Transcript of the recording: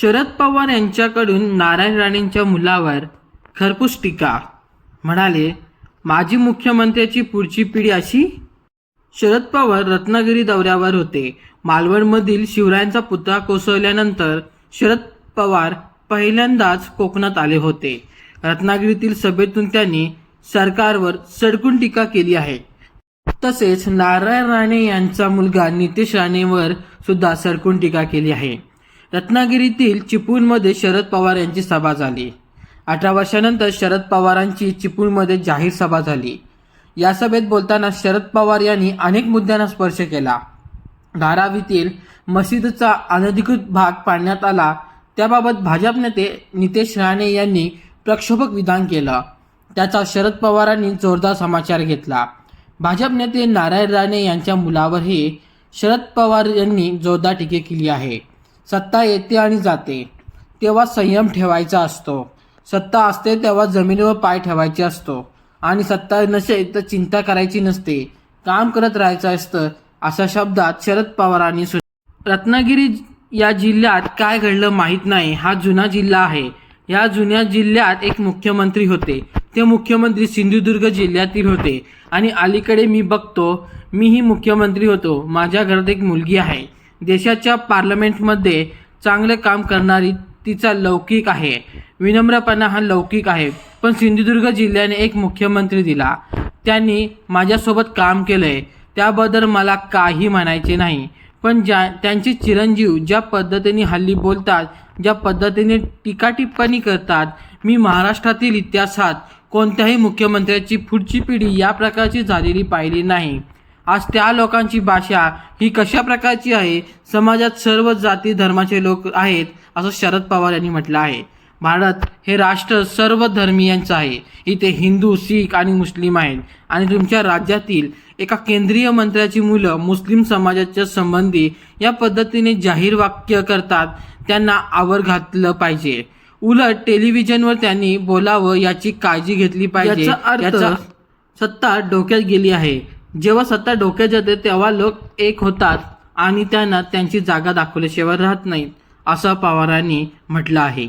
शरद पवार यांच्याकडून नारायण राणेंच्या मुलावर खरपूस टीका. म्हणाले माजी मुख्यमंत्र्याची पुढची पिढी अशी? शरद पवार रत्नागिरी दौऱ्यावर होते. मालवणमधील शिवरायांचा पुतळा कोसळल्यानंतर शरद पवार पहिल्यांदाच कोकणात आले होते. रत्नागिरीतील सभेतून त्यांनी सरकारवर सडकून टीका केली आहे. तसेच नारायण राणे यांचा मुलगा नितेश राणेवर सुद्धा सडकून टीका केली आहे. रत्नागिरीतील चिपळूणमध्ये शरद पवार यांची सभा झाली. अठरा वर्षानंतर शरद पवारांची चिपळूणमध्ये जाहीर सभा झाली. या सभेत बोलताना शरद पवार यांनी अनेक मुद्द्यांना स्पर्श केला. धारावीतील मशिदचा अनधिकृत भाग पाडण्यात आला. त्याबाबत भाजप नेते नितेश राणे यांनी प्रक्षोभक विधान केलं. त्याचा शरद पवारांनी जोरदार समाचार घेतला. भाजप नेते नारायण राणे यांच्या मुलावरही शरद पवार यांनी जोरदार टीके केली आहे. सत्ता येते आणि जाते. तेव्हा संयम ठेवायचा असतो. सत्ता असते तेव्हा जमिनीवर पाय ठेवायचे असतो. आणि सत्ता नसेल तर चिंता करायची नसते. काम करत राहायचं असतं अशा शब्दात शरद पवारांनी सु रत्नागिरी या जिल्ह्यात काय घडलं माहीत नाही. हा जुना जिल्हा आहे. या जुन्या जिल्ह्यात एक मुख्यमंत्री होते. ते मुख्यमंत्री सिंधुदुर्ग जिल्ह्यातील होते. आणि अलीकडे मी बघतो मीही मुख्यमंत्री होतो. माझ्या घरात एक मुलगी आहे. देशाच्या पार्लमेंटमध्ये चांगले काम करणारी तिचा लौकिक आहे. विनम्रपणा हा लौकिक आहे. पण सिंधुदुर्ग जिल्ह्याने एक मुख्यमंत्री दिला. त्यांनी माझ्यासोबत काम केलं आहे त्याबद्दल मला काही म्हणायचे नाही. पण ज्या त्यांचे चिरंजीव ज्या पद्धतीने हल्ली बोलतात ज्या पद्धतीने टीकाटिप्पणी करतात मी महाराष्ट्रातील इतिहासात कोणत्याही मुख्यमंत्र्याची पुढची पिढी या प्रकारची झालेली पाहिली नाही. आज त्या लोकांची भाषा ही कशा प्रकारची आहे? समाजात सर्व जाती धर्माचे लोक आहेत असं शरद पवार यांनी म्हटलं आहे. भारत हे राष्ट्र सर्व धर्मियांचं आहे. इथे हिंदू शीख आणि मुस्लिम आहेत. आणि तुमच्या राज्यातील एका केंद्रीय मंत्र्याची मुलं मुस्लिम समाजाच्या संबंधी या पद्धतीने जाहीर वाक्य करतात त्यांना आवर घातलं पाहिजे. उलट टेलिव्हिजनवर त्यांनी बोलावं याची काळजी घेतली पाहिजे. याचा सत्ता डोक्यात गेली आहे. जेव्हा सत्ता डोक्यात जाते तेव्हा लोक एक होतात आणि त्यांना त्यांची जागा दाखवल्याशिवाय राहत नाहीत असं पवारांनी म्हटलं आहे.